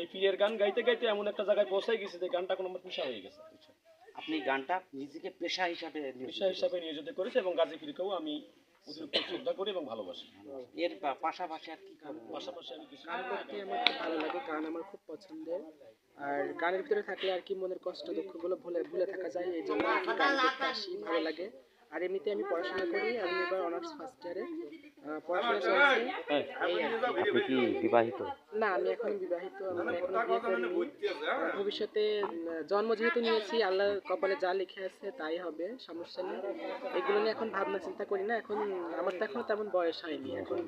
এই পীরের গান গাইতে গাইতে এমন একটা জায়গায় পৌঁছাই গেছে যে গানটা কোনো আমার পেশা হয়ে গেছে। আপনি গানটা নিজেকে পেশা হিসাবে পেশা হিসাবে নিয়োজিত করেছে এবং গাজী পীরকেও আমি অতিরিক্ত শ্রদ্ধা করি এবং ভালোবাসি। এর পাশাপাশি আর কি পাশাপাশি আমি কিছু গান করতে আমার খুব ভালো লাগে গান আমার খুব পছন্দের। আর গানের ভিতরে থাকলে আর কি মনের কষ্ট দুঃখগুলো ভুলে ভুলে থাকা যায় এই জন্য আর কি গান করতে আসি ভালো লাগে। আর এমনিতে আমি পড়াশোনা করি আমি এবার অনার্স ফার্স্ট ইয়ারে আপনি কি বিবাহিত। না আমি এখন বিবাহিত আমি এখনও বিয়ে করিনি। ভবিষ্যতে জন্ম যেহেতু নিয়েছি আল্লাহ কপালে যা লিখে আছে তাই হবে সমস্যা নেই। এগুলো নিয়ে এখন ভাবনা চিন্তা করি না এখন আমার তো এখনও তেমন বয়স হয়নি এখন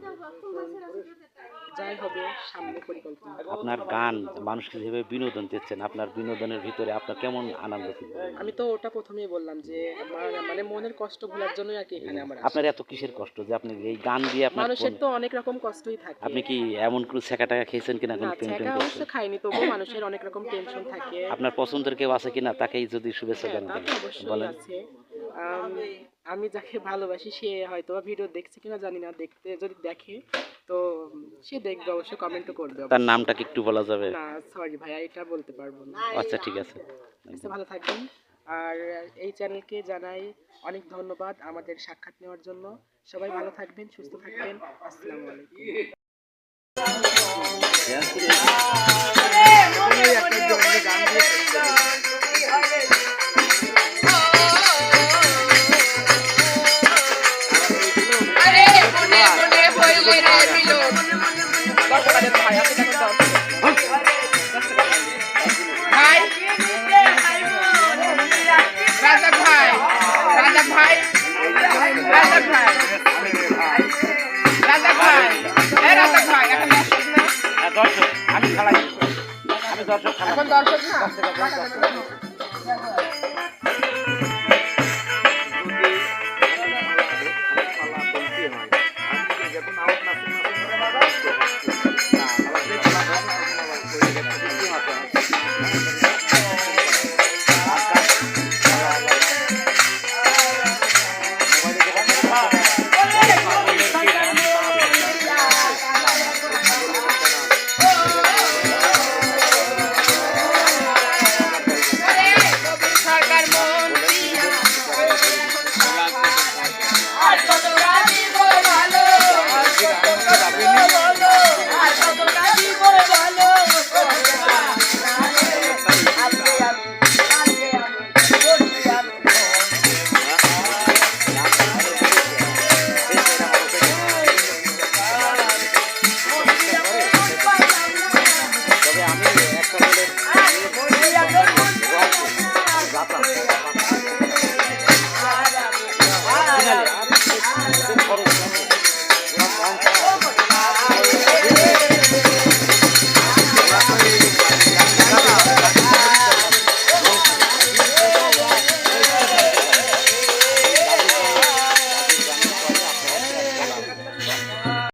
যাই হবে সামনে পরিকল্পনা আপনার গান মানুষকে যেভাবে বিনোদন দিচ্ছেন আপনার বিনোদনের ভিতরে আপনার কেমন আনন্দ ফিল আমি তো ওটা প্রথমেই বললাম যে আমার মানে মনের কষ্ট ভোলার জন্যই আর কি এখানে আমার। আপনার এত কিসের কষ্ট যে আপনি এই গান দিয়ে আপনার মানুষের তো অনেক রকম কষ্টই থাকে। আপনি কি এমন কোনো ছেঁকা টাকা খেয়েছেন কিনা কোনো ছেঁকা অবশ্য খাইনি তবুও মানুষের অনেক রকম টেনশন থাকে। আপনার পছন্দের কেউ আছে কিনা? তাকেই যদি শুভেচ্ছা হ্যাঁ, তা জানাতেন তো অবশ্যই বলেন আম, আমি যাকে ভালোবাসি সে হয়তো বা ভিডিও দেখছে কিনা জানি না দেখতে যদি দেখে তো সে দেখবে অবশ্যই কমেন্টও করবে তার নামটা কি একটু বলা যাবে? না সরি ভাইয়া এটা বলতে পারব না। আচ্ছা ঠিক আছে। আচ্ছা, ভালো থাকবেন। আর এই চ্যানেলকে জানাই অনেক ধন্যবাদ আমাদের সাক্ষাৎ নেওয়ার জন্য। সবাই ভালো থাকবেন সুস্থ থাকবেন। আসসালামু আলাইকুম। দর্শক দর্শক armó.